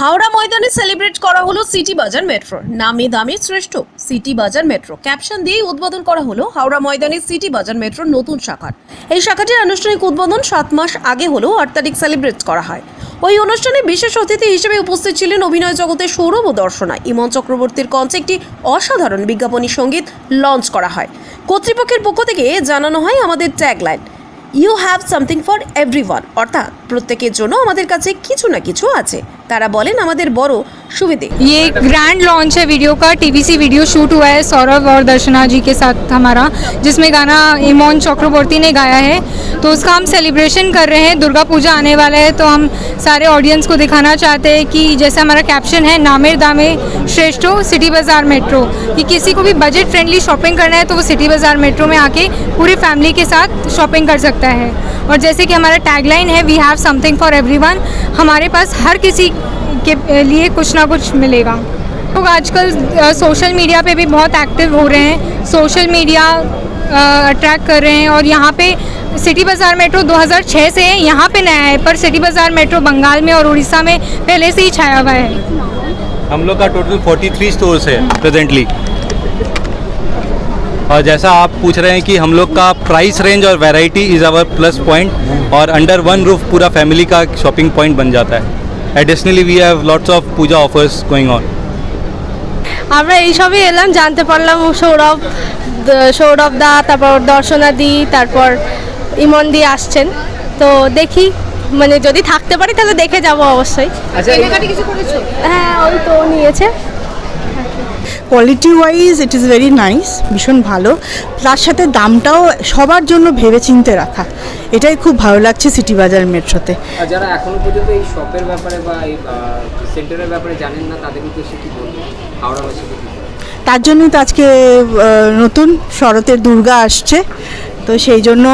হাওড়া ময়দানে সেলিব্রেট করা হলো সিটি বাজার মেট্রো। নামি দামি শ্রেষ্ঠ সিটি বাজার মেট্রো। ক্যাপশন দিয়েই উদ্বোধন করা হলো হাওড়া ময়দানে সিটি বাজার মেট্রোর নতুন শাখার। এই শাখাটির আনুষ্ঠানিক উদ্বোধন সাত মাস আগে হলেও আট তারিখ সেলিব্রেট করা হয়। ওই অনুষ্ঠানে বিশেষ অতিথি হিসেবে উপস্থিত ছিলেন অভিনয় জগতের সৌরভ ও দর্শনা। ইমন চক্রবর্তীর কঞ্চে একটি অসাধারণ বিজ্ঞাপনী সংগীত লঞ্চ করা হয়। কর্তৃপক্ষের পক্ষ থেকে জানানো হয় আমাদের tagline you have something for everyone অর্থাৎ প্রত্যেকের জন্য আমাদের কাছে কিছু না কিছু আছে তারা বলেন আমাদের বড় সুবিধে ये एक ग्रैंड लॉन्च है वीडियो का टीवीसी वीडियो शूट हुआ है सौरभ और दर्शना जी के साथ हमारा जिसमें गाना इमोन चक्रवर्ती ने गाया है तो उसका हम सेलिब्रेशन कर रहे हैं दुर्गा पूजा आने वाला है तो हम सारे ऑडियंस को दिखाना चाहते हैं कि जैसे हमारा कैप्शन है नामेर दामे श्रेष्ठो सिटी बाज़ार मेट्रो कि किसी को भी बजट फ्रेंडली शॉपिंग करना है तो वो सिटी बाज़ार मेट्रो में आके पूरी फैमिली के साथ शॉपिंग कर सकता है और जैसे कि हमारा टैगलाइन है we have something for everyone हमारे पास हर किसी के लिए कुछ ना कुछ मिलेगा। लोग तो आजकल सोशल मीडिया पे भी बहुत एक्टिव हो रहे हैं। सोशल मीडिया अट्रैक्ट कर रहे हैं। और यहाँ पे सिटी बाज़ार मेट्रो 2006 से है यहाँ पे नया है, पर सिटी बाज़ार मेट्रो बंगाल में और उड़ीसा में पहले से ही छाया हुआ है। हम लोग का टोटल 43 स्टोर्स है प्रेजेंटली और जैसा आप पूछ रहे हैं कि हम लोग का प्राइस रेंज और variety is our plus point और अंडर वन रूफ पूरा फैमिली का शॉपिंग पॉइंट बन जाता है additionally we have lots of puja offers going on আমরা এইসবই এলাম জানতে পারলাম সৌরভ দ- সৌরভ দা তারপর দর্শনা দি তারপর ইমন দি আসছেন তো দেখি মানে যদি থাকতে পারি তাহলে দেখে যাব অবশ্যই হ্যাঁ ওই তো ও নিয়েছে Quality wise it is very nice ভীষণ ভালো। তার সাথে দামটাও সবার জন্য ভেবে চিনতে রাখা। এটাই খুব ভালো লাগছে সিটি বাজার মেট্রোতে। যারা এখনও পর্যন্ত এই শপের ব্যাপারে বা এই সেন্টারের ব্যাপারে জানেন না তাদের উদ্দেশ্যে কি বলব হাওড়াবাসীকে কি বলব? তার জন্যই তো আজকে নতুন শরতের দুর্গা আসছে। তো সেই জন্য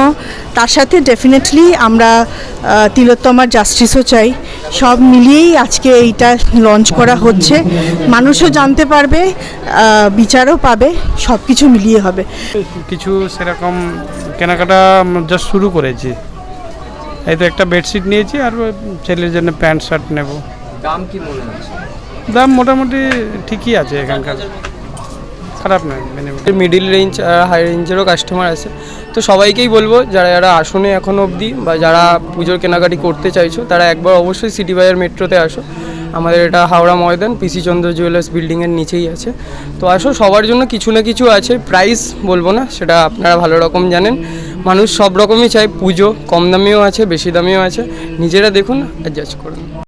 তার সাথে ডেফিনেটলি আমরা তিলোত্তমার জাস্টিসও চাই। সব মিলিয়েই আজকে এইটা লঞ্চ করা হচ্ছে। মানুষও জানতে পারবে বিচারও পাবে সব কিছু মিলিয়ে হবে। কিছু সেরকম কেনাকাটা জাস্ট শুরু করেছি। এই তো একটা বেডশিট নিয়েছি আর ছেলের জন্য প্যান্ট শার্ট নেব। দাম কি মনে হচ্ছে? দাম মোটামুটি ঠিকই আছে এখানকার। খারাপ নয় মিডিল রেঞ্জ আর হাই রেঞ্জেরও কাস্টমার আছে। তো সবাইকেই বলব, যারা যারা আসনে এখনও অবধি বা যারা পুজোর কেনাকাটি করতে চাইছো, তারা একবার অবশ্যই সিটি বাজার মেট্রোতে আসো। আমাদের এটা হাওড়া ময়দান পিসি চন্দ্র জুয়েলার্স বিল্ডিংয়ের নিচেই আছে। তো আসো, সবার জন্য কিছু না কিছু আছে প্রাইস বলব না, সেটা আপনারা ভালো রকম জানেন। মানুষ সব রকমই চায়, পুজো কম দামিও আছে, বেশি দামিও আছে। নিজেরা দেখুন অ্যাডজাস্ট করুন।